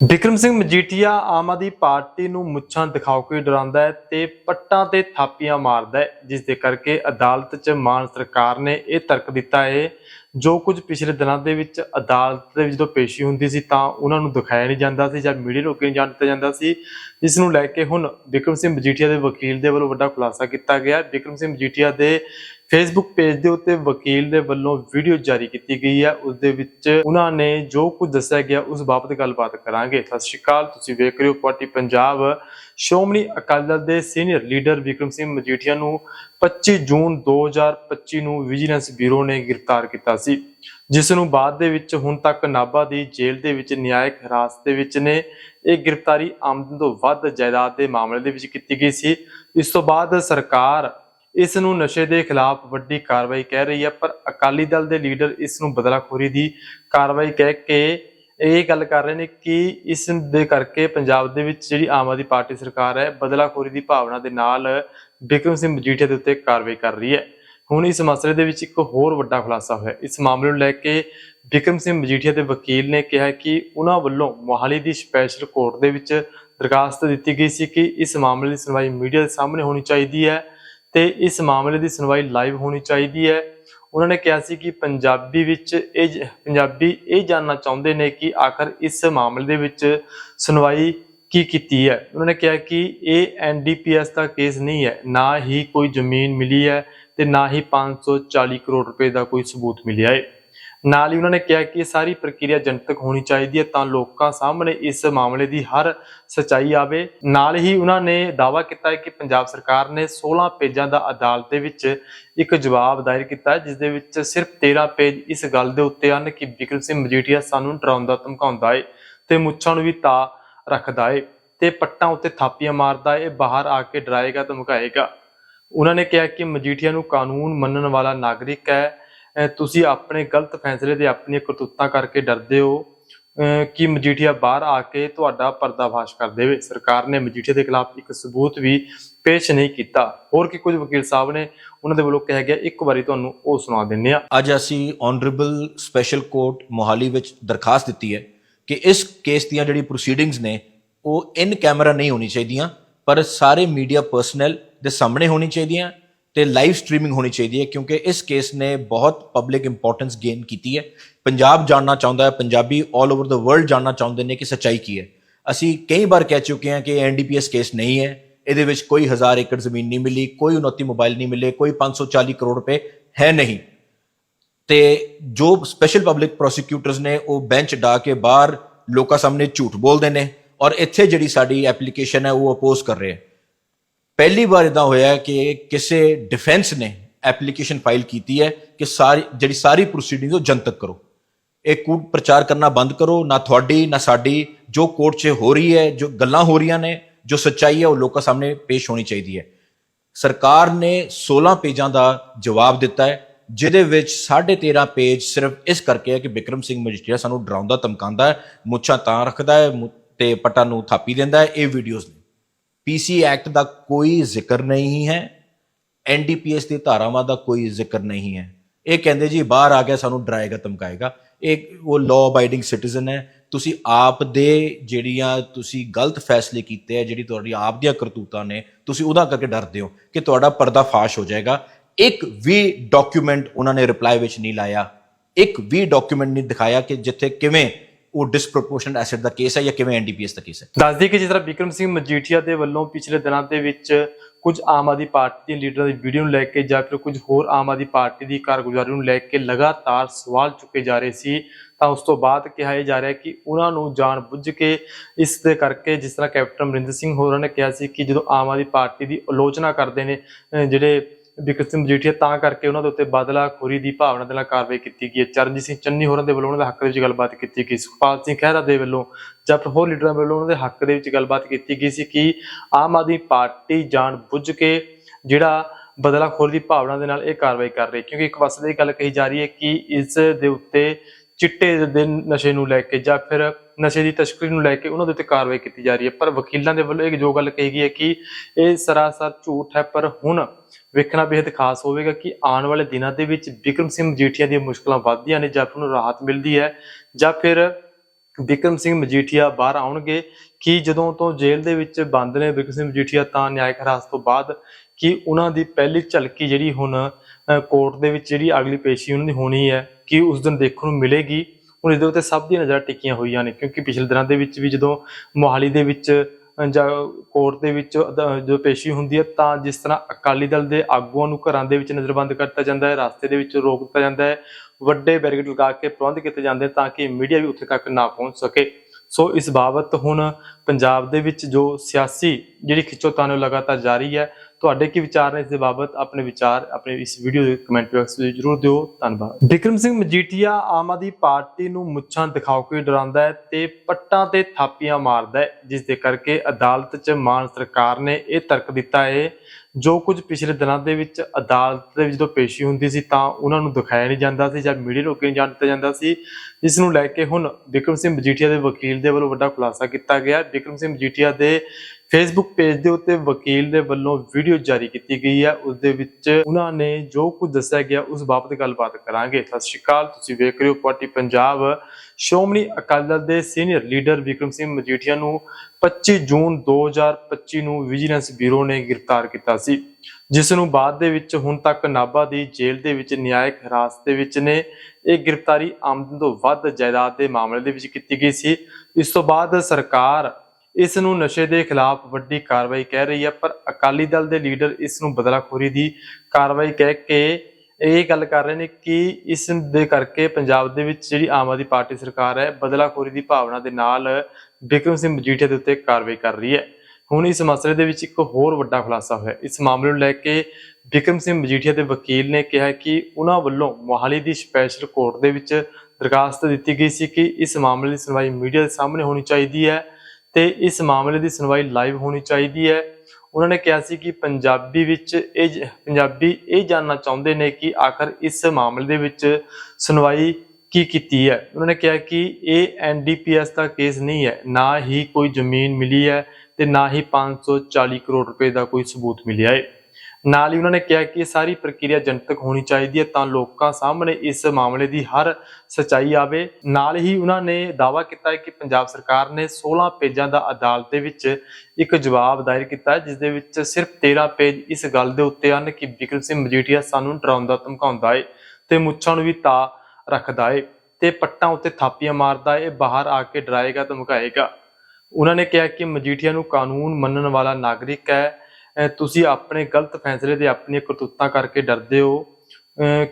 Bikram Singh Majithia Aam Aadmi party ਨੂੰ ਮੁੱਛਾਂ ਦਿਖਾਓ ਕੇ ਡਰਾਉਂਦਾ ਹੈ ਤੇ ਪੱਟਾਂ ਤੇ ਥਾਪੀਆਂ ਮਾਰਦਾ ਹੈ, ਜਿਸ ਦੇ ਕਰਕੇ ਅਦਾਲਤ 'ਚ ਮਾਨ ਸਰਕਾਰ ਨੇ ਇਹ ਤਰਕ ਦਿੱਤਾ ਹੈ, ਜੋ ਕੁਝ ਪਿਛਲੇ ਦਿਨਾਂ ਦੇ ਵਿੱਚ ਅਦਾਲਤ ਦੇ ਵਿੱਚ ਜਦੋਂ ਪੇਸ਼ੀ ਹੁੰਦੀ ਸੀ ਤਾਂ ਉਹਨਾਂ ਨੂੰ ਦਿਖਾਇਆ ਨਹੀਂ ਜਾਂਦਾ ਸੀ ਜਾਂ ਮੀਡੀਆ ਨੂੰ ਅੱਗੇ ਨਹੀਂ ਜਾਣ ਦਿੱਤਾ ਜਾਂਦਾ ਸੀ ਇਸ ਨੂੰ ਲੈ ਕੇ ਹੁਣ ਵਿਕਰਮ ਸਿੰਘ ਮਜੀਠੀਆ ਦੇ ਵਕੀਲ ਦੇ ਵੱਲੋਂ ਵੱਡਾ ਖੁਲਾਸਾ ਕੀਤਾ ਗਿਆ। ਵਿਕਰਮ ਸਿੰਘ ਮਜੀਠੀਆ ਦੇ ਫੇਸਬੁੱਕ ਪੇਜ ਦੇ ਉੱਤੇ ਵਕੀਲ ਦੇ ਵੱਲੋਂ ਵੀਡੀਓ ਜਾਰੀ ਕੀਤੀ ਗਈ ਹੈ। ਉਸ ਦੇ ਵਿੱਚ ਉਹਨਾਂ ਨੇ ਜੋ ਕੁਝ ਦੱਸਿਆ ਗਿਆ, ਉਸ ਬਾਬਤ ਗੱਲਬਾਤ ਕਰਾਂਗੇ। ਸਤਿ ਸ਼੍ਰੀ ਅਕਾਲ, ਤੁਸੀਂ ਵੇਖ ਰਹੇ ਹੋ ਪਾਰਟੀ ਪੰਜਾਬ। ਸ਼੍ਰੋਮਣੀ ਅਕਾਲੀ ਦਲ ਦੇ ਸੀਨੀਅਰ ਲੀਡਰ ਵਿਕਰਮ ਸਿੰਘ ਮਜੀਠੀਆ ਨੂੰ 25 ਜੂਨ 2025 ਨੂੰ ਵਿਜੀਲੈਂਸ ਬਿਊਰੋ ਨੇ ਗ੍ਰਿਫਤਾਰ ਕੀਤਾ ਸੀ। ਜਿਸ ਨੂੰ ਬਾਅਦ ਦੇ ਵਿੱਚ ਹੁਣ ਤੱਕ ਨਾਭਾ ਦੀ ਜੇਲ੍ਹ ਦੇ ਵਿੱਚ ਨਿਆਇਕ ਹਿਰਾਸਤ ਦੇ ਵਿੱਚ ਨੇ। ਇਹ ਗ੍ਰਿਫਤਾਰੀ ਆਮਦਨ ਤੋਂ ਵੱਧ ਜਾਇਦਾਦ ਦੇ ਮਾਮਲੇ ਦੇ ਵਿੱਚ ਕੀਤੀ ਗਈ ਸੀ। ਇਸ ਤੋਂ ਬਾਅਦ ਸਰਕਾਰ ਇਸ ਨੂੰ ਨਸ਼ੇ ਦੇ ਖਿਲਾਫ ਵੱਡੀ ਕਾਰਵਾਈ ਕਹਿ ਰਹੀ ਹੈ, ਪਰ ਅਕਾਲੀ ਦਲ ਦੇ ਲੀਡਰ ਇਸ ਨੂੰ ਬਦਲਾਖੋਰੀ ਦੀ ਕਾਰਵਾਈ ਕਹਿ ਕੇ ਇਹ ਗੱਲ ਕਰ ਰਹੇ ਨੇ ਕਿ ਇਸ ਦੇ ਕਰਕੇ ਪੰਜਾਬ ਦੇ ਵਿੱਚ ਜਿਹੜੀ ਆਮ ਆਦਮੀ ਪਾਰਟੀ ਸਰਕਾਰ ਹੈ, ਬਦਲਾਖੋਰੀ ਦੀ ਭਾਵਨਾ ਦੇ ਨਾਲ ਬਿਕਰਮ ਸਿੰਘ ਮਜੀਠੀਆ ਦੇ ਉੱਤੇ ਕਾਰਵਾਈ ਕਰ ਰਹੀ ਹੈ। ਹੁਣ ਇਸ ਮਸਲੇ ਦੇ ਵਿੱਚ ਇੱਕ ਹੋਰ ਵੱਡਾ ਖੁਲਾਸਾ ਹੋਇਆ। ਇਸ ਮਾਮਲੇ ਨੂੰ ਲੈ ਕੇ ਬਿਕਰਮ ਸਿੰਘ ਮਜੀਠੀਆ ਦੇ ਵਕੀਲ ਨੇ ਕਿਹਾ ਕਿ ਉਹਨਾਂ ਵੱਲੋਂ ਮੋਹਾਲੀ ਦੀ ਸਪੈਸ਼ਲ ਕੋਰਟ ਦੇ ਵਿੱਚ ਦਰਖਾਸਤ ਦਿੱਤੀ ਗਈ ਸੀ ਕਿ ਇਸ ਮਾਮਲੇ ਦੀ ਸੁਣਵਾਈ ਮੀਡੀਆ ਦੇ ਸਾਹਮਣੇ ਹੋਣੀ ਚਾਹੀਦੀ ਹੈ। ਤੇ ਇਸ ਮਾਮਲੇ ਦੀ ਸੁਣਵਾਈ ਲਾਈਵ ਹੋਣੀ ਚਾਹੀਦੀ ਹੈ। ਉਹਨਾਂ ਨੇ ਕਿਹਾ ਸੀ ਕਿ ਪੰਜਾਬੀ ਵਿੱਚ ਇਹ ਜ- ਪੰਜਾਬੀ ਇਹ ਜਾਨਣਾ ਚਾਹੁੰਦੇ ਨੇ ਕਿ ਆਖਰ ਇਸ ਮਾਮਲੇ ਦੇ ਵਿੱਚ ਸੁਣਵਾਈ ਕੀ ਕੀਤੀ ਹੈ। ਉਹਨਾਂ ਨੇ ਕਿਹਾ ਕਿ ਇਹ ਐਨਡੀਪੀਐਸ ਦਾ ਕੇਸ ਨਹੀਂ ਹੈ। ਨਾ ਹੀ ਕੋਈ ਜ਼ਮੀਨ ਮਿਲੀ ਹੈ ਤੇ ਨਾ ਹੀ 540 ਕਰੋੜ ਰੁਪਏ ਦਾ ਕੋਈ ਸਬੂਤ ਮਿਲਿਆ ਹੈ ਨਾਲ ਹੀ ਉਹਨਾਂ ਨੇ ਕਿਹਾ ਕਿ ਇਹ ਸਾਰੀ ਪ੍ਰਕਿਰਿਆ ਜਨਤਕ ਹੋਣੀ ਚਾਹੀਦੀ ਹੈ ਤਾਂ ਲੋਕਾਂ ਸਾਹਮਣੇ ਇਸ ਮਾਮਲੇ ਦੀ ਹਰ ਸਚਾਈ ਆਵੇ। ਨਾਲ ਹੀ ਉਹਨਾਂ ਨੇ ਦਾਅਵਾ ਕੀਤਾ ਹੈ ਕਿ ਪੰਜਾਬ ਸਰਕਾਰ ਨੇ 16 ਪੇਜਾਂ ਦਾ ਅਦਾਲਤ ਦੇ ਵਿੱਚ ਇੱਕ ਜਵਾਬ ਦਾਇਰ ਕੀਤਾ ਹੈ ਜਿਸ ਦੇ ਵਿੱਚ ਸਿਰਫ 13 ਪੇਜ ਇਸ ਗੱਲ ਦੇ ਉੱਤੇ ਹਨ ਕਿ ਬਿਕਰਮ ਸਿੰਘ ਮਜੀਠੀਆ ਸਾਨੂੰ ਡਰਾਉਂਦਾ, ਧਮਕਾਉਂਦਾ ਹੈ ਤੇ ਮੁੱਛਾਂ ਨੂੰ ਵੀ ਤਾ ਰੱਖਦਾ ਹੈ ਤੇ ਪੱਟਾਂ ਉੱਤੇ ਥਾਪੀਆਂ ਮਾਰਦਾ ਹੈ ਬਾਹਰ ਆ ਕੇ ਡਰਾਏਗਾ, ਧਮਕਾਏਗਾ। ਉਹਨਾਂ ਨੇ ਕਿਹਾ ਕਿ ਮਜੀਠੀਆ ਨੂੰ ਕਾਨੂੰਨ ਮੰਨਣ ਵਾਲਾ ਨਾਗਰਿਕ ਹੈ। ਤੁਸੀਂ ਆਪਣੇ ਗਲਤ ਫੈਸਲੇ ਤੇ ਆਪਣੀਆਂ ਕਰਤੂਤਾਂ ਕਰਕੇ ਡਰਦੇ ਹੋ ਕਿ ਮਜੀਠੀਆ ਬਾਹਰ ਆ ਕੇ ਤੁਹਾਡਾ ਪਰਦਾਫਾਸ਼ ਕਰ ਦੇਵੇ? ਸਰਕਾਰ ਨੇ ਮਜੀਠੀਆ ਦੇ ਖਿਲਾਫ ਇੱਕ ਸਬੂਤ ਵੀ ਪੇਸ਼ ਨਹੀਂ ਕੀਤਾ। ਹੋਰ ਕੀ ਕੁਝ ਵਕੀਲ ਸਾਹਿਬ ਨੇ ਉਹਨਾਂ ਦੇ ਵੱਲੋਂ ਕਿਹਾ ਗਿਆ? ਇੱਕ ਵਾਰੀ ਤੁਹਾਨੂੰ ਉਹ ਸੁਣਾ ਦਿੰਨੇ ਆ ਅੱਜ ਅਸੀਂ ਆਨਰੇਬਲ ਸਪੈਸ਼ਲ ਕੋਰਟ ਮੋਹਾਲੀ ਵਿੱਚ ਦਰਖਾਸਤ ਦਿੱਤੀ ਹੈ ਕਿ ਇਸ ਕੇਸ ਦੀਆਂ ਜਿਹੜੀ ਪ੍ਰੋਸੀਡਿੰਗਸ ਨੇ, ਉਹ ਇਨ ਕੈਮਰਾ ਨਹੀਂ ਹੋਣੀ ਚਾਹੀਦੀਆਂ, ਪਰ ਸਾਰੇ ਮੀਡੀਆ ਪਰਸਨਲ ਦੇ ਸਾਹਮਣੇ ਹੋਣੀ ਚਾਹੀਦੀਆਂ। ਤੇ ਲਾਈਵ ਸਟ੍ਰੀਮਿੰਗ ਹੋਣੀ ਚਾਹੀਦੀ ਹੈ, ਕਿਉਂਕਿ ਇਸ ਕੇਸ ਨੇ ਬਹੁਤ ਪਬਲਿਕ ਇੰਪੋਰਟੈਂਸ ਗੇਨ ਕੀਤੀ ਹੈ। ਪੰਜਾਬ ਜਾਣਨਾ ਚਾਹੁੰਦਾ ਹੈ, ਪੰਜਾਬੀ 올 ਓਵਰ ਦ ਵਰਲਡ ਜਾਣਨਾ ਚਾਹੁੰਦੇ ਨੇ ਕਿ ਸੱਚਾਈ ਕੀ ਹੈ। ਅਸੀਂ ਕਈ ਵਾਰ ਕਹਿ ਚੁੱਕੇ ਹਾਂ ਕਿ ਐਨਡੀਪੀਐਸ ਕੇਸ ਨਹੀਂ ਹੈ। ਇਹਦੇ ਵਿੱਚ ਕੋਈ ਹਜ਼ਾਰ ਏਕੜ ਜ਼ਮੀਨ ਨਹੀਂ ਮਿਲੀ, ਕੋਈ 29 ਮੋਬਾਈਲ ਨਹੀਂ ਮਿਲੇ, ਕੋਈ 540 ਕਰੋੜ ਰੁਪਏ ਹੈ ਨਹੀਂ। ਤੇ ਜੋ ਸਪੈਸ਼ਲ ਪਬਲਿਕ ਪ੍ਰੋਸੀਕਿਊਟਰਸ ਨੇ, ਉਹ ਬੈਂਚ ਡਾ ਕੇ ਬਾਹਰ ਲੋਕਾਂ ਸਾਹਮਣੇ ਝੂਠ ਬੋਲਦੇ ਨੇ ਔਰ ਇੱਥੇ ਜਿਹੜੀ ਸਾਡੀ ਐਪਲੀਕੇਸ਼ਨ ਹੈ, ਉਹ ਅਪੋਜ਼ ਕਰ ਰਹੇ ਹੈ। ਪਹਿਲੀ ਵਾਰ ਇਦਾਂ ਹੋਇਆ ਕਿ ਕਿਸੇ ਡਿਫੈਂਸ ਨੇ ਐਪਲੀਕੇਸ਼ਨ ਫਾਈਲ ਕੀਤੀ ਹੈ ਕਿ ਸਾਰੀ, ਜਿਹੜੀ ਸਾਰੀ ਪ੍ਰੋਸੀਡਿੰਗ ਉਹ ਜਨਤਕ ਕਰੋ। ਇਹ ਕੂਟ ਪ੍ਰਚਾਰ ਕਰਨਾ ਬੰਦ ਕਰੋ, ਨਾ ਤੁਹਾਡੀ, ਨਾ ਸਾਡੀ। ਜੋ ਕੋਰਟ 'ਚ ਹੋ ਰਹੀ ਹੈ, ਜੋ ਗੱਲਾਂ ਹੋ ਰਹੀਆਂ ਨੇ, ਜੋ ਸੱਚਾਈ ਹੈ, ਉਹ ਲੋਕਾਂ ਸਾਹਮਣੇ ਪੇਸ਼ ਹੋਣੀ ਚਾਹੀਦੀ ਹੈ। ਸਰਕਾਰ ਨੇ 16 ਪੇਜਾਂ ਦਾ ਜਵਾਬ ਦਿੱਤਾ ਹੈ, ਜਿਹਦੇ ਵਿੱਚ 13.5 ਪੇਜ ਸਿਰਫ ਇਸ ਕਰਕੇ ਹੈ ਕਿ ਬਿਕਰਮ ਸਿੰਘ ਮਜੀਠੀਆ ਸਾਨੂੰ ਡਰਾਉਂਦਾ, ਧਮਕਾਉਂਦਾ ਹੈ, ਮੁੱਛਾਂ ਤਾਂ ਰੱਖਦਾ ਹੈ ਮੁ- ਤੇ ਪਟਾਂ ਨੂੰ ਥਾਪੀ ਦਿੰਦਾ ਹੈ, ਇਹ ਵੀਡੀਓਜ਼ ਨੇ। ਪੀਸੀ ਐਕਟ ਦਾ ਕੋਈ ਜ਼ਿਕਰ ਨਹੀਂ ਹੈ ਐਨਡੀਪੀਐਸ ਦੀ ਧਾਰਾਵਾਂ ਦਾ ਕੋਈ ਜ਼ਿਕਰ ਨਹੀਂ ਹੈ। ਇਹ ਕਹਿੰਦੇ ਜੀ ਬਾਹਰ ਆ ਗਿਆ, ਸਾਨੂੰ ਡਰਾਏਗਾ, ਧਮਕਾਏਗਾ। ਇਹ ਉਹ ਲਾਅ ਅਬਾਈਡਿੰਗ ਸਿਟੀਜ਼ਨ ਹੈ। ਤੁਸੀਂ ਆਪ ਦੇ ਜਿਹੜੀਆਂ ਤੁਸੀਂ ਗਲਤ ਫੈਸਲੇ ਕੀਤੇ ਆ, ਜਿਹੜੀ ਤੁਹਾਡੀ ਆਪ ਦੀਆਂ ਕਰਤੂਤਾਂ ਨੇ, ਤੁਸੀਂ ਉਹਦਾ ਕਰਕੇ ਡਰਦੇ ਹੋ ਕਿ ਤੁਹਾਡਾ ਪਰਦਾ ਫਾਸ਼ ਹੋ ਜਾਏਗਾ। ਇੱਕ ਵੀ ਡਾਕੂਮੈਂਟ ਉਹਨਾਂ ਨੇ ਰਿਪਲਾਈ ਵਿੱਚ ਨਹੀਂ ਲਾਇਆ। ਇੱਕ ਵੀ ਡਾਕੂਮੈਂਟ ਨਹੀਂ ਦਿਖਾਇਆ ਕਿ ਜਿੱਥੇ ਕਿਵੇਂ ਉਹ ਡਿਸਪ੍ਰੋਪੋਰਸ਼ਨਟ ਐਸੈਟ ਦਾ ਕੇਸ ਹੈ ਜਾਂ ਕਿਵੇਂ ਐਨਡੀਪੀਐਸ ਦਾ ਕੇਸ ਹੈ? ਦੱਸਦੀ ਕਿ ਜਿਸ ਤਰ੍ਹਾਂ ਵਿਕਰਮ ਸਿੰਘ ਮਜੀਠੀਆ ਦੇ ਵੱਲੋਂ ਪਿਛਲੇ ਦਿਨਾਂ ਦੇ ਵਿੱਚ ਕੁਝ ਆਮ ਆਦਮੀ ਪਾਰਟੀ ਦੇ ਲੀਡਰਾਂ ਦੀ ਵੀਡੀਓ ਨੂੰ ਲੈ ਕੇ ਜਾਂ ਫਿਰ ਕੁਝ ਹੋਰ ਆਮ ਆਦਮੀ ਪਾਰਟੀ ਦੀ ਕਾਰਗੁਜ਼ਾਰੀ ਨੂੰ ਲੈ ਕੇ ਲਗਾਤਾਰ ਸਵਾਲ ਚੁੱਕੇ ਜਾ ਰਹੇ ਸੀ, ਤਾਂ ਉਸ ਤੋਂ ਬਾਅਦ ਕਿਹਾ ਜਾ ਰਿਹਾ ਕਿ ਉਹਨਾਂ ਨੂੰ ਜਾਣ ਬੁੱਝ ਕੇ ਇਸ ਦੇ ਕਰਕੇ ਜਿਸ ਤਰ੍ਹਾਂ ਕੈਪਟਨ ਅਮਰਿੰਦਰ ਸਿੰਘ ਹੋਰਾਂ ਨੇ ਕਿਹਾ ਸੀ ਕਿ ਜਦੋਂ ਆਮ ਆਦਮੀ ਪਾਰਟੀ ਦੀ ਆਲੋਚਨਾ ਕਰਦੇ ਨੇ ਜਿਹੜੇ ਵਿਕਰਮ ਸਿੰਘ ਮਜੀਠੀਆ ਤਾਂ ਕਰਕੇ ਉਹਨਾਂ ਦੇ ਉੱਤੇ ਬਦਲਾਖੋਰੀ ਦੀ ਭਾਵਨਾ ਦੇ ਨਾਲ ਕਾਰਵਾਈ ਕੀਤੀ ਗਈ ਹੈ। ਚਰਨਜੀਤ ਸਿੰਘ ਚੰਨੀ ਹੋਰਾਂ ਦੇ ਵੱਲੋਂ ਉਹਨਾਂ ਦੇ ਹੱਕ ਦੇ ਵਿੱਚ ਗੱਲਬਾਤ ਕੀਤੀ ਗਈ ਸੁਖਪਾਲ ਸਿੰਘ ਖਹਿਰਾ ਦੇ ਵੱਲੋਂ ਜਾਂ ਫਿਰ ਹੋਰ ਲੀਡਰਾਂ ਵੱਲੋਂ ਉਹਨਾਂ ਦੇ ਹੱਕ ਦੇ ਵਿੱਚ ਗੱਲਬਾਤ ਕੀਤੀ ਗਈ ਸੀ ਕਿ ਆਮ ਆਦਮੀ ਪਾਰਟੀ ਜਾਣ ਬੁੱਝ ਕੇ ਜਿਹੜਾ ਬਦਲਾਖੋਰੀ ਦੀ ਭਾਵਨਾ ਦੇ ਨਾਲ ਇਹ ਕਾਰਵਾਈ ਕਰ ਰਹੀ ਕਿਉਂਕਿ ਇੱਕ ਪਾਸੇ ਦੀ ਗੱਲ ਕਹੀ ਜਾ ਰਹੀ ਹੈ ਕਿ ਇਸ ਦੇ ਉੱਤੇ ਚਿੱਟੇ ਦੇ ਨਸ਼ੇ ਨੂੰ ਲੈ ਕੇ ਜਾਂ ਫਿਰ ਨਸ਼ੇ ਦੀ ਤਸਕਰੀ ਨੂੰ ਲੈ ਕੇ ਉਹਨਾਂ ਦੇ ਉੱਤੇ ਕਾਰਵਾਈ ਕੀਤੀ ਜਾ ਰਹੀ ਹੈ। ਪਰ ਵਕੀਲਾਂ ਦੇ ਵੱਲੋਂ ਇੱਕ ਜੋ ਗੱਲ ਕਹੀ ਗਈ ਹੈ ਕਿ ਇਹ ਸਰਾਸਰ ਝੂਠ ਹੈ, ਪਰ ਹੁਣ ਵੇਖਣਾ ਬੇहद ਖਾਸ ਹੋਵੇਗਾ ਕਿ ਆਉਣ ਵਾਲੇ ਦਿਨਾਂ ਦੇ ਵਿੱਚ ਵਿਕਰਮ ਸਿੰਘ ਮਜੀਠੀਆ ਦੀਆਂ ਮੁਸ਼ਕਲਾਂ ਵੱਧਦੀਆਂ ਨੇ ਜਾਂ ਫਿਰ ਉਹਨੂੰ ਰਾਹਤ ਮਿਲਦੀ ਹੈ ਜਾਂ ਫਿਰ ਵਿਕਰਮ ਸਿੰਘ ਮਜੀਠੀਆ ਬਾਹਰ ਆਉਣਗੇ ਕਿ ਜਦੋਂ ਤੋਂ ਜੇਲ੍ਹ ਦੇ ਵਿੱਚ ਬੰਦ ਨੇ ਵਿਕਰਮ ਸਿੰਘ ਮਜੀਠੀਆ ਤਾਂ ਨਿਆਇਕ ਹਰਾਸ ਤੋਂ ਬਾਅਦ ਕਿ ਉਹਨਾਂ ਦੀ ਪਹਿਲੀ ਝਲਕੀ ਜਿਹੜੀ ਹੁਣ ਕੋਰਟ ਦੇ ਵਿੱਚ ਜਿਹੜੀ ਅਗਲੀ ਪੇਸ਼ੀ ਉਹਨਾਂ ਦੀ ਹੋਣੀ ਹੈ, ਕਿ ਉਸ ਦਿਨ ਦੇਖਣ ਨੂੰ ਮਿਲੇਗੀ, ਹੁਣ ਇਹਦੇ ਉੱਤੇ ਸਭ ਦੀਆਂ ਨਜ਼ਰਾਂ ਟਿਕੀਆਂ ਹੋਈਆਂ ਨੇ, ਕਿਉਂਕਿ ਪਿਛਲੇ ਦਿਨਾਂ ਦੇ ਵਿੱਚ ਵੀ ਜਦੋਂ ਮੋਹਾਲੀ ਦੇ ਵਿੱਚ ਜਾਂ ਕੋਰਟ ਦੇ ਵਿੱਚ ਜੋ ਪੇਸ਼ੀ ਹੁੰਦੀ ਹੈ, ਤਾਂ ਜਿਸ ਤਰ੍ਹਾਂ ਅਕਾਲੀ ਦਲ ਦੇ ਆਗੂਆਂ ਨੂੰ ਘਰਾਂ ਦੇ ਵਿੱਚ ਨਜ਼ਰਬੰਦ ਕਰ ਦਿੱਤਾ ਜਾਂਦਾ ਹੈ, ਰਸਤੇ ਦੇ ਵਿੱਚ ਰੋਕ ਦਿੱਤਾ ਜਾਂਦਾ ਹੈ, ਵੱਡੇ ਬੈਰੀਕੇਡ ਲਗਾ ਕੇ ਪ੍ਰਬੰਧ ਕੀਤੇ ਜਾਂਦੇ ਤਾਂ ਕਿ ਮੀਡੀਆ ਵੀ ਉੱਥੇ ਤੱਕ ਨਾ ਪਹੁੰਚ ਸਕੇ। ਸੋ ਇਸ ਬਾਬਤ ਹੁਣ ਪੰਜਾਬ ਦੇ ਵਿੱਚ ਜੋ ਸਿਆਸੀ ਜਿਹੜੀ ਖਿੱਚੋਤਾਣ ਹੈ, ਉਹ ਲਗਾਤਾਰ ਜਾਰੀ ਹੈ ਤੁਹਾਡੇ ਕੀ ਵਿਚਾਰ ਨੇ ਇਸ ਦੇ ਬਾਬਤ? ਆਪਣੇ ਵਿਚਾਰ, ਆਪਣੇ ਇਸ ਵੀਡੀਓ ਦੇ ਕਮੈਂਟ ਬਾਕਸ ਵਿੱਚ ਜਰੂਰ ਦਿਓ। ਧੰਨਵਾਦ। ਵਿਕਰਮ ਸਿੰਘ ਮਜੀਠੀਆ ਆਮ ਆਦਮੀ ਪਾਰਟੀ ਨੂੰ ਮੁੱਛਾਂ ਦਿਖਾਓ ਕੇ ਡਰਾਉਂਦਾ ਹੈ ਤੇ ਪੱਟਾਂ ਤੇ ਥਾਪੀਆਂ ਮਾਰਦਾ ਹੈ, ਜਿਸ ਦੇ ਕਰਕੇ ਅਦਾਲਤ 'ਚ ਮਾਨ ਸਰਕਾਰ ਨੇ ਇਹ ਤਰਕ ਦਿੱਤਾ ਹੈ, ਜੋ ਕੁਝ ਪਿਛਲੇ ਦਿਨਾਂ ਦੇ ਵਿੱਚ ਅਦਾਲਤ ਦੇ ਵਿੱਚ ਜਦੋਂ ਪੇਸ਼ੀ ਹੁੰਦੀ ਸੀ ਤਾਂ ਉਹਨਾਂ ਨੂੰ ਦਿਖਾਇਆ ਨਹੀਂ ਜਾਂਦਾ ਸੀ ਜਾਂ ਮੀਡੀਆ ਨੂੰ ਅੱਗੇ ਨਹੀਂ ਜਾਣ ਦਿੱਤਾ ਜਾਂਦਾ ਸੀ। ਇਸ ਨੂੰ ਲੈ ਕੇ ਹੁਣ ਵਿਕਰਮ ਸਿੰਘ ਮਜੀਠੀਆ ਦੇ ਵਕੀਲ ਦੇ ਵੱਲੋਂ ਵੱਡਾ ਖੁਲਾਸਾ ਕੀਤਾ ਗਿਆ। ਵਿਕਰਮ ਸਿੰਘ ਮਜੀਠੀਆ ਦੇ ਫੇਸਬੁੱਕ ਪੇਜ ਦੇ ਉੱਤੇ ਵਕੀਲ ਦੇ ਵੱਲੋਂ ਵੀਡੀਓ ਜਾਰੀ ਕੀਤੀ ਗਈ ਹੈ। ਉਸ ਦੇ ਵਿੱਚ ਉਹਨਾਂ ਨੇ ਜੋ ਕੁਝ ਦੱਸਿਆ ਗਿਆ, ਉਸ ਬਾਬਤ ਗੱਲਬਾਤ ਕਰਾਂਗੇ। ਸਤਿ ਸ਼੍ਰੀ ਅਕਾਲ, ਤੁਸੀਂ ਵੇਖ ਰਹੇ ਹੋ ਪਾਰਟੀ ਪੰਜਾਬ। ਸ਼੍ਰੋਮਣੀ ਅਕਾਲੀ ਦਲ ਦੇ ਸੀਨੀਅਰ ਲੀਡਰ ਵਿਕਰਮ ਸਿੰਘ ਮਜੀਠੀਆ ਨੂੰ 25 ਜੂਨ 2025 ਨੂੰ ਵਿਜੀਲੈਂਸ ਬਿਊਰੋ ਨੇ ਗ੍ਰਿਫਤਾਰ ਕੀਤਾ ਸੀ। ਜਿਸ ਨੂੰ ਬਾਅਦ ਦੇ ਵਿੱਚ ਹੁਣ ਤੱਕ ਨਾਭਾ ਦੀ ਜੇਲ੍ਹ ਦੇ ਵਿੱਚ ਨਿਆਇਕ ਹਿਰਾਸਤ ਦੇ ਵਿੱਚ ਨੇ। ਇਹ ਗ੍ਰਿਫਤਾਰੀ ਆਮਦਨ ਤੋਂ ਵੱਧ ਜਾਇਦਾਦ ਦੇ ਮਾਮਲੇ ਦੇ ਵਿੱਚ ਕੀਤੀ ਗਈ ਸੀ। ਇਸ ਤੋਂ ਬਾਅਦ ਸਰਕਾਰ ਇਸ ਨੂੰ ਨਸ਼ੇ ਦੇ ਖਿਲਾਫ ਵੱਡੀ ਕਾਰਵਾਈ ਕਹਿ ਰਹੀ ਹੈ, ਪਰ ਅਕਾਲੀ ਦਲ ਦੇ ਲੀਡਰ ਇਸ ਨੂੰ ਬਦਲਾਖੋਰੀ ਦੀ ਕਾਰਵਾਈ ਕਹਿ ਕੇ ਇਹ ਗੱਲ ਕਰ ਰਹੇ ਨੇ ਕਿ ਇਸ ਦੇ ਕਰਕੇ ਪੰਜਾਬ ਦੇ ਵਿੱਚ ਜਿਹੜੀ ਆਮ ਆਦਮੀ ਪਾਰਟੀ ਸਰਕਾਰ ਹੈ, ਬਦਲਾਖੋਰੀ ਦੀ ਭਾਵਨਾ ਦੇ ਨਾਲ ਬਿਕਰਮ ਸਿੰਘ ਮਜੀਠੀਆ ਦੇ ਉੱਤੇ ਕਾਰਵਾਈ ਕਰ ਰਹੀ ਹੈ। ਹੁਣ ਇਸ ਮਸਲੇ ਦੇ ਵਿੱਚ ਇੱਕ ਹੋਰ ਵੱਡਾ ਖੁਲਾਸਾ ਹੋਇਆ। ਇਸ ਮਾਮਲੇ ਨੂੰ ਲੈ ਕੇ ਬਿਕਰਮ ਸਿੰਘ ਮਜੀਠੀਆ ਦੇ ਵਕੀਲ ਨੇ ਕਿਹਾ ਕਿ ਉਹਨਾਂ ਵੱਲੋਂ ਮੋਹਾਲੀ ਦੀ ਸਪੈਸ਼ਲ ਕੋਰਟ ਦੇ ਵਿੱਚ ਦਰਖਾਸਤ ਦਿੱਤੀ ਗਈ ਸੀ ਕਿ ਇਸ ਮਾਮਲੇ ਦੀ ਸੁਣਵਾਈ ਮੀਡੀਆ ਦੇ ਸਾਹਮਣੇ ਹੋਣੀ ਚਾਹੀਦੀ ਹੈ। ਤੇ ਇਸ ਮਾਮਲੇ ਦੀ ਸੁਣਵਾਈ ਲਾਈਵ ਹੋਣੀ ਚਾਹੀਦੀ ਹੈ। ਉਹਨਾਂ ਨੇ ਕਿਹਾ ਸੀ ਕਿ ਪੰਜਾਬੀ ਵਿੱਚ ਇਹ ਜ- ਪੰਜਾਬੀ ਇਹ ਜਾਨਣਾ ਚਾਹੁੰਦੇ ਨੇ ਕਿ ਆਖਰ ਇਸ ਮਾਮਲੇ ਦੇ ਵਿੱਚ ਸੁਣਵਾਈ ਕੀ ਕੀਤੀ ਹੈ। ਉਹਨਾਂ ਨੇ ਕਿਹਾ ਕਿ ਇਹ ਐਨਡੀਪੀਐਸ ਦਾ ਕੇਸ ਨਹੀਂ ਹੈ। ਨਾ ਹੀ ਕੋਈ ਜ਼ਮੀਨ ਮਿਲੀ ਹੈ ਤੇ ਨਾ ਹੀ 540 ਕਰੋੜ ਰੁਪਏ ਦਾ ਕੋਈ ਸਬੂਤ ਮਿਲਿਆ ਹੈ ਨਾਲ ਹੀ ਉਹਨਾਂ ਨੇ ਕਿਹਾ ਕਿ ਇਹ ਸਾਰੀ ਪ੍ਰਕਿਰਿਆ ਜਨਤਕ ਹੋਣੀ ਚਾਹੀਦੀ ਹੈ ਤਾਂ ਲੋਕਾਂ ਸਾਹਮਣੇ ਇਸ ਮਾਮਲੇ ਦੀ ਹਰ ਸਚਾਈ ਆਵੇ। ਨਾਲ ਹੀ ਉਹਨਾਂ ਨੇ ਦਾਅਵਾ ਕੀਤਾ ਹੈ ਕਿ ਪੰਜਾਬ ਸਰਕਾਰ ਨੇ 16 ਪੇਜਾਂ ਦਾ ਅਦਾਲਤ ਦੇ ਵਿੱਚ ਇੱਕ ਜਵਾਬ ਦਾਇਰ ਕੀਤਾ ਹੈ ਜਿਸ ਦੇ ਵਿੱਚ ਸਿਰਫ 13 ਪੇਜ ਇਸ ਗੱਲ ਦੇ ਉੱਤੇ ਹਨ ਕਿ ਬਿਕਰਮ ਸਿੰਘ ਮਜੀਠੀਆ ਸਾਨੂੰ ਡਰਾਉਂਦਾ ਧਮਕਾਉਂਦਾ ਹੈ ਤੇ ਮੁੱਛਾਂ ਨੂੰ ਵੀ ਤਾ ਰੱਖਦਾ ਹੈ ਤੇ ਪੱਟਾਂ ਉੱਤੇ ਥਾਪੀਆਂ ਮਾਰਦਾ ਹੈ ਬਾਹਰ ਆ ਕੇ ਡਰਾਏਗਾ, ਧਮਕਾਏਗਾ। ਉਹਨਾਂ ਨੇ ਕਿਹਾ ਕਿ ਮਜੀਠੀਆ ਨੂੰ ਕਾਨੂੰਨ ਮੰਨਣ ਵਾਲਾ ਨਾਗਰਿਕ ਹੈ। ਤੁਸੀਂ ਆਪਣੇ ਗਲਤ ਫੈਸਲੇ ਤੇ ਆਪਣੀਆਂ ਕਰਤੂਤਾਂ ਕਰਕੇ ਡਰਦੇ ਹੋ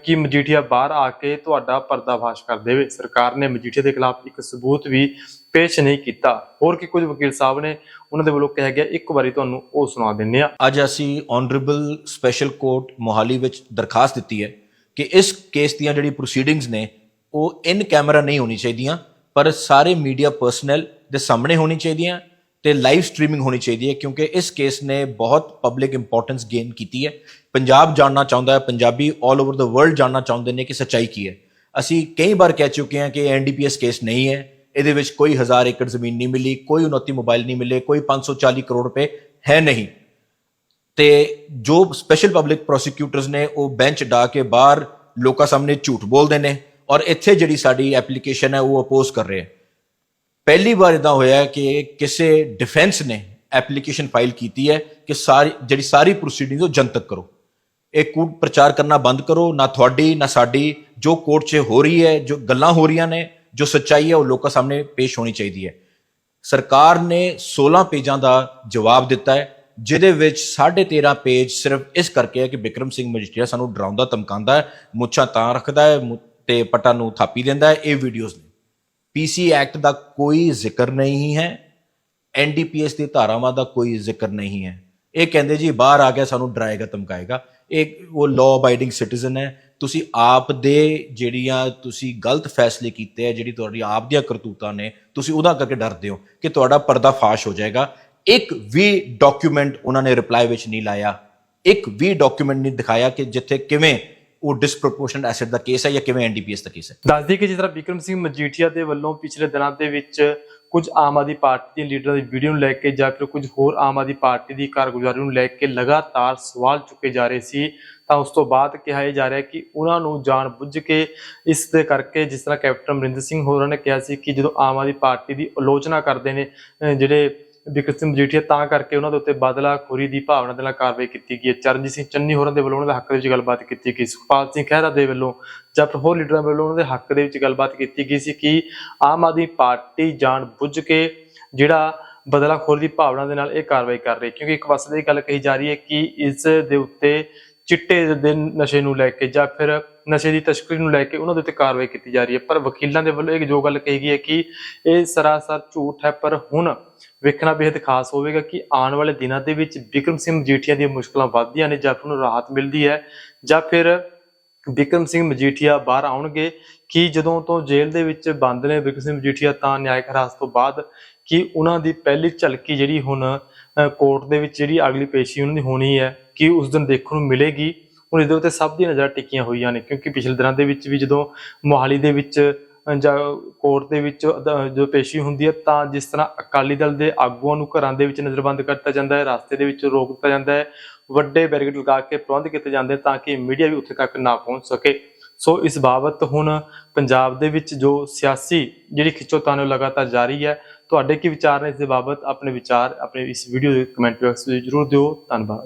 ਕਿ ਮਜੀਠੀਆ ਬਾਹਰ ਆ ਕੇ ਤੁਹਾਡਾ ਪਰਦਾਫਾਸ਼ ਕਰ ਦੇਵੇ? ਸਰਕਾਰ ਨੇ ਮਜੀਠੀਆ ਦੇ ਖਿਲਾਫ ਇੱਕ ਸਬੂਤ ਵੀ ਪੇਸ਼ ਨਹੀਂ ਕੀਤਾ। ਹੋਰ ਕੀ ਕੁਝ ਵਕੀਲ ਸਾਹਿਬ ਨੇ ਉਹਨਾਂ ਦੇ ਵੱਲੋਂ ਕਿਹਾ ਗਿਆ? ਇੱਕ ਵਾਰੀ ਤੁਹਾਨੂੰ ਉਹ ਸੁਣਾ ਦਿੰਨੇ ਆ ਅੱਜ ਅਸੀਂ ਆਨਰੇਬਲ ਸਪੈਸ਼ਲ ਕੋਰਟ ਮੋਹਾਲੀ ਵਿੱਚ ਦਰਖਾਸਤ ਦਿੱਤੀ ਹੈ ਕਿ ਇਸ ਕੇਸ ਦੀਆਂ ਜਿਹੜੀ ਪ੍ਰੋਸੀਡਿੰਗਸ ਨੇ, ਉਹ ਇਨ ਕੈਮਰਾ ਨਹੀਂ ਹੋਣੀ ਚਾਹੀਦੀਆਂ, ਪਰ ਸਾਰੇ ਮੀਡੀਆ ਪਰਸਨਲ ਦੇ ਸਾਹਮਣੇ ਹੋਣੀ ਚਾਹੀਦੀਆਂ। ਤੇ ਲਾਈਵ ਸਟ੍ਰੀਮਿੰਗ ਹੋਣੀ ਚਾਹੀਦੀ ਹੈ, ਕਿਉਂਕਿ ਇਸ ਕੇਸ ਨੇ ਬਹੁਤ ਪਬਲਿਕ ਇੰਪੋਰਟੈਂਸ ਗੇਨ ਕੀਤੀ ਹੈ। ਪੰਜਾਬ ਜਾਣਨਾ ਚਾਹੁੰਦਾ ਹੈ, ਪੰਜਾਬੀ 올 ਓਵਰ ਦਾ ਵਰਲਡ ਜਾਣਨਾ ਚਾਹੁੰਦੇ ਨੇ ਕਿ ਸੱਚਾਈ ਕੀ ਹੈ। ਅਸੀਂ ਕਈ ਵਾਰ ਕਹਿ ਚੁੱਕੇ ਹਾਂ ਕਿ ਐਨਡੀਪੀਐਸ ਕੇਸ ਨਹੀਂ ਹੈ, ਇਹਦੇ ਵਿੱਚ ਕੋਈ ਹਜ਼ਾਰ ਏਕੜ ਜ਼ਮੀਨ ਨਹੀਂ ਮਿਲੀ, ਕੋਈ 29 ਮੋਬਾਈਲ ਨਹੀਂ ਮਿਲੇ, ਕੋਈ 540 ਕਰੋੜ ਰੁਪਏ ਹੈ ਨਹੀਂ। ਤੇ ਜੋ ਸਪੈਸ਼ਲ ਪਬਲਿਕ ਪ੍ਰੋਸੀਕਿਊਟਰਸ ਨੇ, ਉਹ ਬੈਂਚ ਡਾ ਕੇ ਬਾਹਰ ਲੋਕਾਂ ਸਾਹਮਣੇ ਝੂਠ ਬੋਲਦੇ ਨੇ ਔਰ ਇੱਥੇ ਜਿਹੜੀ ਸਾਡੀ ਐਪਲੀਕੇਸ਼ਨ ਹੈ, ਉਹ ਅਪੋਜ਼ ਕਰ ਰਹੇ ਹੈ। ਪਹਿਲੀ ਵਾਰ ਇਦਾਂ ਹੋਇਆ ਕਿ ਕਿਸੇ ਡਿਫੈਂਸ ਨੇ ਐਪਲੀਕੇਸ਼ਨ ਫਾਈਲ ਕੀਤੀ ਹੈ ਕਿ ਸਾਰੀ, ਜਿਹੜੀ ਸਾਰੀ ਪ੍ਰੋਸੀਡਿੰਗ ਉਹ ਜਨਤਕ ਕਰੋ। ਇਹ ਕੂਟ ਪ੍ਰਚਾਰ ਕਰਨਾ ਬੰਦ ਕਰੋ, ਨਾ ਤੁਹਾਡੀ, ਨਾ ਸਾਡੀ। ਜੋ ਕੋਰਟ 'ਚ ਹੋ ਰਹੀ ਹੈ, ਜੋ ਗੱਲਾਂ ਹੋ ਰਹੀਆਂ ਨੇ, ਜੋ ਸੱਚਾਈ ਹੈ, ਉਹ ਲੋਕਾਂ ਸਾਹਮਣੇ ਪੇਸ਼ ਹੋਣੀ ਚਾਹੀਦੀ ਹੈ। ਸਰਕਾਰ ਨੇ 16 ਪੇਜਾਂ ਦਾ ਜਵਾਬ ਦਿੱਤਾ ਹੈ, ਜਿਹਦੇ ਵਿੱਚ 13.5 ਪੇਜ ਸਿਰਫ ਇਸ ਕਰਕੇ ਹੈ ਕਿ ਵਿਕਰਮ ਸਿੰਘ ਮਜੀਠੀਆ ਸਾਨੂੰ ਡਰਾਉਂਦਾ, ਧਮਕਾਉਂਦਾ ਮੁੱਛਾਂ ਤਾਂ ਰੱਖਦਾ ਹੈ, ਮੁ- ਤੇ ਪਟਾ ਨੂੰ ਥਾਪੀ ਦਿੰਦਾ ਹੈ, ਇਹ ਵੀਡੀਓਜ਼ ਪੀਸੀ ਐਕਟ ਦਾ ਕੋਈ ਜ਼ਿਕਰ ਨਹੀਂ ਹੈ ਐਨਡੀਪੀਐਸ ਦੀ ਧਾਰਾਵਾਂ ਦਾ ਕੋਈ ਜ਼ਿਕਰ ਨਹੀਂ ਹੈ। ਇਹ ਕਹਿੰਦੇ ਜੀ ਬਾਹਰ ਆ ਗਿਆ, ਸਾਨੂੰ ਡਰਾਏਗਾ, ਧਮਕਾਏਗਾ। ਇਹ ਉਹ ਲਾਅ ਅਬਾਈਡਿੰਗ ਸਿਟੀਜ਼ਨ ਹੈ। ਤੁਸੀਂ ਆਪ ਦੇ ਜਿਹੜੀਆਂ ਤੁਸੀਂ ਗਲਤ ਫੈਸਲੇ ਕੀਤੇ ਆ, ਜਿਹੜੀ ਤੁਹਾਡੀ ਆਪ ਦੀਆਂ ਕਰਤੂਤਾਂ ਨੇ, ਤੁਸੀਂ ਉਹਦਾ ਕਰਕੇ ਡਰਦੇ ਹੋ ਕਿ ਤੁਹਾਡਾ ਪਰਦਾ ਫਾਸ਼ ਹੋ ਜਾਏਗਾ। ਇੱਕ ਵੀ ਡਾਕੂਮੈਂਟ ਉਹਨਾਂ ਨੇ ਰਿਪਲਾਈ ਵਿੱਚ ਨਹੀਂ ਲਾਇਆ। ਇੱਕ ਵੀ ਡਾਕੂਮੈਂਟ ਨਹੀਂ ਦਿਖਾਇਆ ਕਿ ਜਿੱਥੇ ਕਿਵੇਂ ਉਹ ਡਿਸਪ੍ਰੋਪੋਰਸ਼ਨਟ ਐਸੈਟ ਦਾ ਕੇਸ ਹੈ ਜਾਂ ਕਿਵੇਂ ਐਨਡੀਪੀਐਸ ਦਾ ਕੇਸ ਹੈ? ਦੱਸਦੀ ਕਿ ਜਿਸ ਤਰ੍ਹਾਂ ਵਿਕਰਮ ਸਿੰਘ ਮਜੀਠੀਆ ਦੇ ਵੱਲੋਂ ਪਿਛਲੇ ਦਿਨਾਂ ਦੇ ਵਿੱਚ ਕੁਝ ਆਮ ਆਦਮੀ ਪਾਰਟੀ ਦੇ ਲੀਡਰਾਂ ਦੀ ਵੀਡੀਓ ਨੂੰ ਲੈ ਕੇ ਜਾਂ ਫਿਰ ਕੁਝ ਹੋਰ ਆਮ ਆਦਮੀ ਪਾਰਟੀ ਦੀ ਕਾਰਗੁਜ਼ਾਰੀ ਨੂੰ ਲੈ ਕੇ ਲਗਾਤਾਰ ਸਵਾਲ ਚੁੱਕੇ ਜਾ ਰਹੇ ਸੀ, ਤਾਂ ਉਸ ਤੋਂ ਬਾਅਦ ਕਿਹਾ ਜਾ ਰਿਹਾ ਕਿ ਉਹਨਾਂ ਨੂੰ ਜਾਣ ਬੁੱਝ ਕੇ ਇਸ ਦੇ ਕਰਕੇ ਜਿਸ ਤਰ੍ਹਾਂ ਕੈਪਟਨ ਅਮਰਿੰਦਰ ਸਿੰਘ ਹੋਰਾਂ ਨੇ ਕਿਹਾ ਸੀ ਕਿ ਜਦੋਂ ਆਮ ਆਦਮੀ ਪਾਰਟੀ ਦੀ ਆਲੋਚਨਾ ਕਰਦੇ ਨੇ ਜਿਹੜੇ ਬਿਕਰਮ ਸਿੰਘ ਮਜੀਠੀਆ ਤਾਂ ਕਰਕੇ ਉਹਨਾਂ ਦੇ ਉੱਤੇ ਬਦਲਾ ਦੀ ਭਾਵਨਾ ਦੇ ਨਾਲ ਕਾਰਵਾਈ ਕੀਤੀ ਗਈ ਹੈ। ਚਰਨਜੀਤ ਸਿੰਘ ਚੰਨੀ ਹੋਰਾਂ ਦੇ ਵੱਲੋਂ ਉਹਨਾਂ ਦੇ ਹੱਕ ਦੇ ਵਿੱਚ ਗੱਲਬਾਤ ਕੀਤੀ ਗਈ ਸੁਖਪਾਲ ਸਿੰਘ ਖਹਿਰਾ ਦੇ ਵੱਲੋਂ ਜਾਂ ਫਿਰ ਹੋਰ ਲੀਡਰਾਂ ਵੱਲੋਂ ਉਹਨਾਂ ਦੇ ਹੱਕ ਦੇ ਵਿੱਚ ਗੱਲਬਾਤ ਕੀਤੀ ਗਈ ਸੀ ਕਿ ਆਮ ਆਦਮੀ ਪਾਰਟੀ ਜਾਣ ਬੁੱਝ ਕੇ ਜਿਹੜਾ ਬਦਲਾਖੋਰੀ ਦੀ ਭਾਵਨਾ ਦੇ ਨਾਲ ਇਹ ਕਾਰਵਾਈ ਕਰ ਰਹੀ ਕਿਉਂਕਿ ਇੱਕ ਪਾਸੇ ਦੀ ਗੱਲ ਕਹੀ ਜਾ ਰਹੀ ਹੈ ਕਿ ਇਸ ਦੇ ਉੱਤੇ ਚਿੱਟੇ ਦੇ ਨਸ਼ੇ ਨੂੰ ਲੈ ਕੇ ਜਾਂ ਫਿਰ ਨਸ਼ੇ ਦੀ ਤਸਕਰੀ ਨੂੰ ਲੈ ਕੇ ਉਹਨਾਂ ਦੇ ਉੱਤੇ ਕਾਰਵਾਈ ਕੀਤੀ ਜਾ ਰਹੀ ਹੈ। ਪਰ ਵਕੀਲਾਂ ਦੇ ਵੱਲੋਂ ਇੱਕ ਜੋ ਗੱਲ ਕਹੀ ਗਈ ਹੈ ਕਿ ਇਹ ਸਰਾਸਰ ਝੂਠ ਹੈ, ਪਰ ਹੁਣ ਵੇਖਣਾ ਬੇहद ਖਾਸ ਹੋਵੇਗਾ ਕਿ ਆਉਣ ਵਾਲੇ ਦਿਨਾਂ ਦੇ ਵਿੱਚ ਵਿਕਰਮ ਸਿੰਘ ਮਜੀਠੀਆ ਦੀਆਂ ਮੁਸ਼ਕਲਾਂ ਵੱਧਦੀਆਂ ਨੇ ਜਾਂ ਫਿਰ ਉਹਨੂੰ ਰਾਹਤ ਮਿਲਦੀ ਹੈ ਜਾਂ ਫਿਰ ਵਿਕਰਮ ਸਿੰਘ ਮਜੀਠੀਆ ਬਾਹਰ ਆਉਣਗੇ ਕਿ ਜਦੋਂ ਤੋਂ ਜੇਲ੍ਹ ਦੇ ਵਿੱਚ ਬੰਦ ਨੇ ਵਿਕਰਮ ਸਿੰਘ ਮਜੀਠੀਆ ਤਾਂ ਨਿਆਇਕ ਹਿਰਾਸਤ ਤੋਂ ਬਾਅਦ ਕਿ ਉਹਨਾਂ ਦੀ ਪਹਿਲੀ ਝਲਕੀ ਜਿਹੜੀ ਹੁਣ ਕੋਰਟ ਦੇ ਵਿੱਚ ਜਿਹੜੀ ਅਗਲੀ ਪੇਸ਼ੀ ਉਹਨਾਂ ਦੀ ਹੋਣੀ ਹੈ। ਕਿ ਉਸ ਦਿਨ ਦੇਖਣ ਨੂੰ ਮਿਲੇਗੀ, ਹੁਣ ਇਹਦੇ ਉੱਤੇ ਸਭ ਦੀਆਂ ਨਜ਼ਰਾਂ ਟਿਕੀਆਂ ਹੋਈਆਂ ਨੇ, ਕਿਉਂਕਿ ਪਿਛਲੇ ਦਿਨਾਂ ਦੇ ਵਿੱਚ ਵੀ ਜਦੋਂ ਮੋਹਾਲੀ ਦੇ ਵਿੱਚ ਜਾਂ ਕੋਰਟ ਦੇ ਵਿੱਚ ਜੋ ਪੇਸ਼ੀ ਹੁੰਦੀ ਹੈ, ਤਾਂ ਜਿਸ ਤਰ੍ਹਾਂ ਅਕਾਲੀ ਦਲ ਦੇ ਆਗੂਆਂ ਨੂੰ ਘਰਾਂ ਦੇ ਵਿੱਚ ਨਜ਼ਰਬੰਦ ਕਰ ਦਿੱਤਾ ਜਾਂਦਾ ਹੈ, ਰਸਤੇ ਦੇ ਵਿੱਚ ਰੋਕ ਦਿੱਤਾ ਜਾਂਦਾ ਹੈ, ਵੱਡੇ ਬੈਰੀਕੇਡ ਲਗਾ ਕੇ ਪ੍ਰਬੰਧ ਕੀਤੇ ਜਾਂਦੇ ਤਾਂ ਕਿ ਮੀਡੀਆ ਵੀ ਉੱਥੇ ਤੱਕ ਨਾ ਪਹੁੰਚ ਸਕੇ। ਸੋ ਇਸ ਬਾਬਤ ਹੁਣ ਪੰਜਾਬ ਦੇ ਵਿੱਚ ਜੋ ਸਿਆਸੀ ਜਿਹੜੀ ਖਿੱਚੋਤਾਣ ਹੈ ਲਗਾਤਾਰ ਜਾਰੀ ਹੈ। ਤੁਹਾਡੇ ਕੀ ਵਿਚਾਰ ਨੇ ਇਸ ਦੇ ਬਾਬਤ? ਆਪਣੇ ਵਿਚਾਰ, ਆਪਣੇ ਇਸ ਵੀਡੀਓ ਦੇ ਕਮੈਂਟ ਬਾਕਸ ਵਿੱਚ ਜਰੂਰ ਦਿਓ। ਧੰਨਵਾਦ।